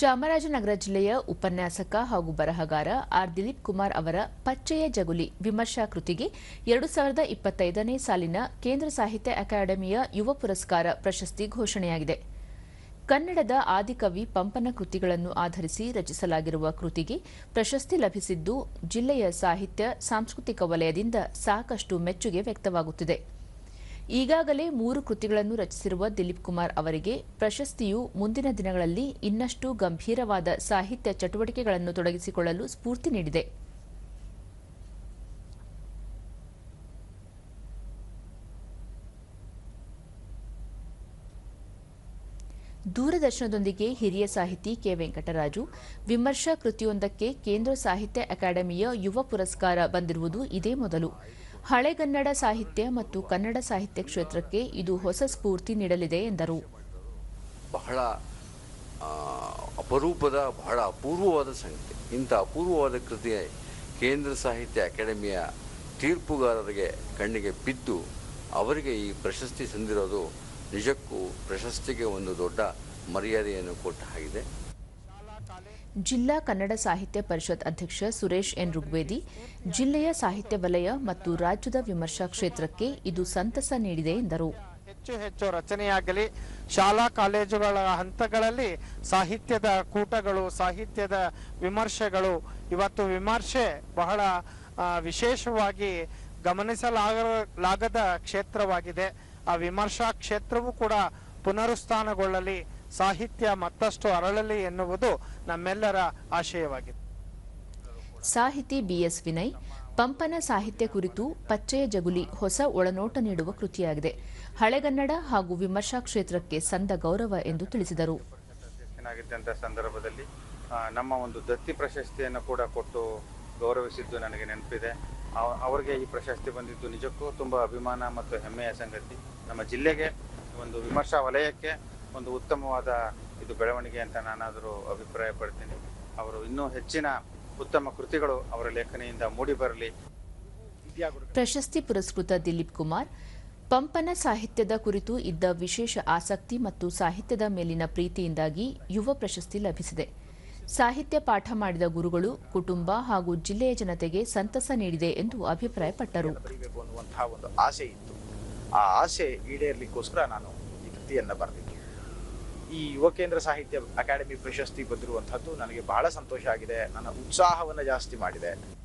ಚಾಮರಾಜನಗರ ಜಿಲ್ಲೆಯ ಉಪನ್ಯಾಸಕ ಹಾಗೂ ಬರಹಗಾರ ಆರ್ ದಿಲೀಪ್ ಕುಮಾರ್ ಅವರ ಪಚ್ಚೆಯ ಜಗುಲಿ ವಿಮರ್ಶಾ ಕೃತಿಗೆ ಎರಡು ಸಾವಿರದ ಇಪ್ಪತ್ತೈದನೇ ಸಾಲಿನ ಕೇಂದ್ರ ಸಾಹಿತ್ಯ ಅಕಾಡೆಮಿಯ ಯುವ ಪುರಸ್ಕಾರ ಪ್ರಶಸ್ತಿ ಘೋಷಣೆಯಾಗಿದೆ. ಕನ್ನಡದ ಆದಿಕವಿ ಪಂಪನ ಕೃತಿಗಳನ್ನು ಆಧರಿಸಿ ರಚಿಸಲಾಗಿರುವ ಕೃತಿಗೆ ಪ್ರಶಸ್ತಿ ಲಭಿಸಿದ್ದು ಜಿಲ್ಲೆಯ ಸಾಹಿತ್ಯ, ಸಾಂಸ್ಕೃತಿಕ ವಲಯದಿಂದ ಸಾಕಷ್ಟು ಮೆಚ್ಚುಗೆ ವ್ಯಕ್ತವಾಗುತ್ತಿದೆ. ಈಗಾಗಲೇ ಮೂರು ಕೃತಿಗಳನ್ನು ರಚಿಸಿರುವ ದಿಲೀಪ್ ಕುಮಾರ್ ಅವರಿಗೆ ಪ್ರಶಸ್ತಿಯು ಮುಂದಿನ ದಿನಗಳಲ್ಲಿ ಇನ್ನಷ್ಟು ಗಂಭೀರವಾದ ಸಾಹಿತ್ಯ ಚಟುವಟಿಕೆಗಳನ್ನು ತೊಡಗಿಸಿಕೊಳ್ಳಲು ಸ್ಫೂರ್ತಿ ನೀಡಿದೆ. ದೂರದರ್ಶನದೊಂದಿಗೆ ಹಿರಿಯ ಸಾಹಿತಿ ಕೆ ವೆಂಕಟರಾಜು, ವಿಮರ್ಶಾ ಕೃತಿಯೊಂದಕ್ಕೆ ಕೇಂದ್ರ ಸಾಹಿತ್ಯ ಅಕಾಡೆಮಿಯ ಯುವ ಪುರಸ್ಕಾರ ಬಂದಿರುವುದು ಇದೇ ಮೊದಲು. ಹಳೆಗನ್ನಡ ಸಾಹಿತ್ಯ ಮತ್ತು ಕನ್ನಡ ಸಾಹಿತ್ಯ ಕ್ಷೇತ್ರಕ್ಕೆ ಇದು ಹೊಸ ಸ್ಫೂರ್ತಿ ನೀಡಲಿದೆ ಎಂದರು. ಬಹಳ ಅಪರೂಪದ, ಬಹಳ ಅಪೂರ್ವವಾದ ಸಂಗತಿ ಇಂಥ ಅಪೂರ್ವವಾದ ಕೃತಿ ಕೇಂದ್ರ ಸಾಹಿತ್ಯ ಅಕಾಡೆಮಿಯ ತೀರ್ಪುಗಾರರಿಗೆ ಕಣ್ಣಿಗೆ ಬಿದ್ದು ಅವರಿಗೆ ಈ ಪ್ರಶಸ್ತಿ ಸಂದಿರೋದು ನಿಜಕ್ಕೂ ಪ್ರಶಸ್ತಿಗೆ ಒಂದು ದೊಡ್ಡ ಮರ್ಯಾದೆಯನ್ನು ಕೊಟ್ಟ ಹಾಗಿದೆ. ಜಿಲ್ಲಾ ಕನ್ನಡ ಸಾಹಿತ್ಯ ಪರಿಷತ್ ಅಧ್ಯಕ್ಷ ಸುರೇಶ್ ಎನ್. ಋಗ್ವೇದಿ, ಜಿಲ್ಲೆಯ ಸಾಹಿತ್ಯ ವಲಯ ಮತ್ತು ರಾಜ್ಯದ ವಿಮರ್ಶಾ ಕ್ಷೇತ್ರಕ್ಕೆ ಇದು ಸಂತಸ ನೀಡಿದೆ ಎಂದರು. ಹೆಚ್ಚು ಹೆಚ್ಚು ರಚನೆಯಾಗಲಿ, ಶಾಲಾ ಕಾಲೇಜುಗಳ ಹಂತಗಳಲ್ಲಿ ಸಾಹಿತ್ಯದ ಕೂಟಗಳು, ಸಾಹಿತ್ಯದ ವಿಮರ್ಶೆಗಳು, ಇವತ್ತು ವಿಮರ್ಶೆ ಬಹಳ ವಿಶೇಷವಾಗಿ ಗಮನಿಸಲಾಗಲಾಗದ ಕ್ಷೇತ್ರವಾಗಿದೆ. ಆ ವಿಮರ್ಶಾ ಕ್ಷೇತ್ರವೂ ಕೂಡ ಪುನರುತ್ಥಾನಗೊಳ್ಳಲಿ. ಸಾಹಿತ್ಯ ಮತ್ತಷ್ಟು ಅರಳಲಿ ಎನ್ನುವುದು ನಮ್ಮೆಲ್ಲರ ಆಶಯವಾಗಿದೆ ಸಾಹಿತಿ ಬಿಎಸ್ ವಿನಯ್ ಪಂಪನ ಸಾಹಿತ್ಯ ಕುರಿತು ಪಚ್ಚೆಯ ಜಗುಲಿ ಹೊಸ ಒಳನೋಟ ನೀಡುವ ಕೃತಿಯಾಗಿದೆ. ಹಳೆಗನ್ನಡ ಹಾಗೂ ವಿಮರ್ಶಾ ಕ್ಷೇತ್ರಕ್ಕೆ ಸಂದ ಗೌರವ ಎಂದು ತಿಳಿಸಿದರು. ಸಂದರ್ಭದಲ್ಲಿ ನಮ್ಮ ಒಂದು ದತ್ತಿ ಪ್ರಶಸ್ತಿಯನ್ನು ಕೂಡ ಕೊಟ್ಟು ಗೌರವಿಸಿದ್ದು ನನಗೆ ನೆನಪಿದೆ. ಅವರಿಗೆ ಈ ಪ್ರಶಸ್ತಿ ಬಂದಿದ್ದು ನಿಜಕ್ಕೂ ತುಂಬ ಅಭಿಮಾನ ಮತ್ತು ಹೆಮ್ಮೆಯ ಸಂಗತಿ. ನಮ್ಮ ಜಿಲ್ಲೆಗೆ ಒಂದು ವಿಮರ್ಶಾ ವಲಯಕ್ಕೆ ಒಂದು ಉತ್ತಮವಾದ ಇದು ಬೆಳವಣಿಗೆ ಅಂತ ನಾನಾದರೂ ಅಭಿಪ್ರಾಯ ಪಡ್ತೀನಿ ಅವರು ಇನ್ನೂ ಹೆಚ್ಚಿನ ಉತ್ತಮ ಕೃತಿಗಳು ಅವರ ಲೇಖನೆಯಿಂದ ಮೂಡಿ ಬರಲಿ. ಪ್ರಶಸ್ತಿ ಪುರಸ್ಕೃತ ದಿಲೀಪ್ ಕುಮಾರ್ ಪಂಪನ ಸಾಹಿತ್ಯದ ಕುರಿತು ಇದ್ದ ವಿಶೇಷ ಆಸಕ್ತಿ ಮತ್ತು ಸಾಹಿತ್ಯದ ಮೇಲಿನ ಪ್ರೀತಿಯಿಂದಾಗಿ ಯುವ ಪ್ರಶಸ್ತಿ ಲಭಿಸಿದೆ. ಸಾಹಿತ್ಯ ಪಾಠ ಮಾಡಿದ ಗುರುಗಳು ಕುಟುಂಬ ಹಾಗೂ ಜಿಲ್ಲೆಯ ಜನತೆಗೆ ಸಂತಸ ನೀಡಿದೆ ಎಂದು ಅಭಿಪ್ರಾಯಪಟ್ಟರು. ಆಸೆ ಇತ್ತು. ಆ ಆಸೆ ಈಡೇರಲಿಕ್ಕೋಸ್ಕರ ನಾನು ಈ ಕೃತಿಯನ್ನು ಬರೆದಿದ್ದು ಈ ಯುವ ಕೇಂದ್ರ ಸಾಹಿತ್ಯ ಅಕಾಡೆಮಿ ಪ್ರಶಸ್ತಿ ಬಂದಿರುವಂಥದ್ದು ನನಗೆ ಬಹಳ ಸಂತೋಷ ಆಗಿದೆ. ನನ್ನ ಉತ್ಸಾಹವನ್ನು ಜಾಸ್ತಿ ಮಾಡಿದೆ.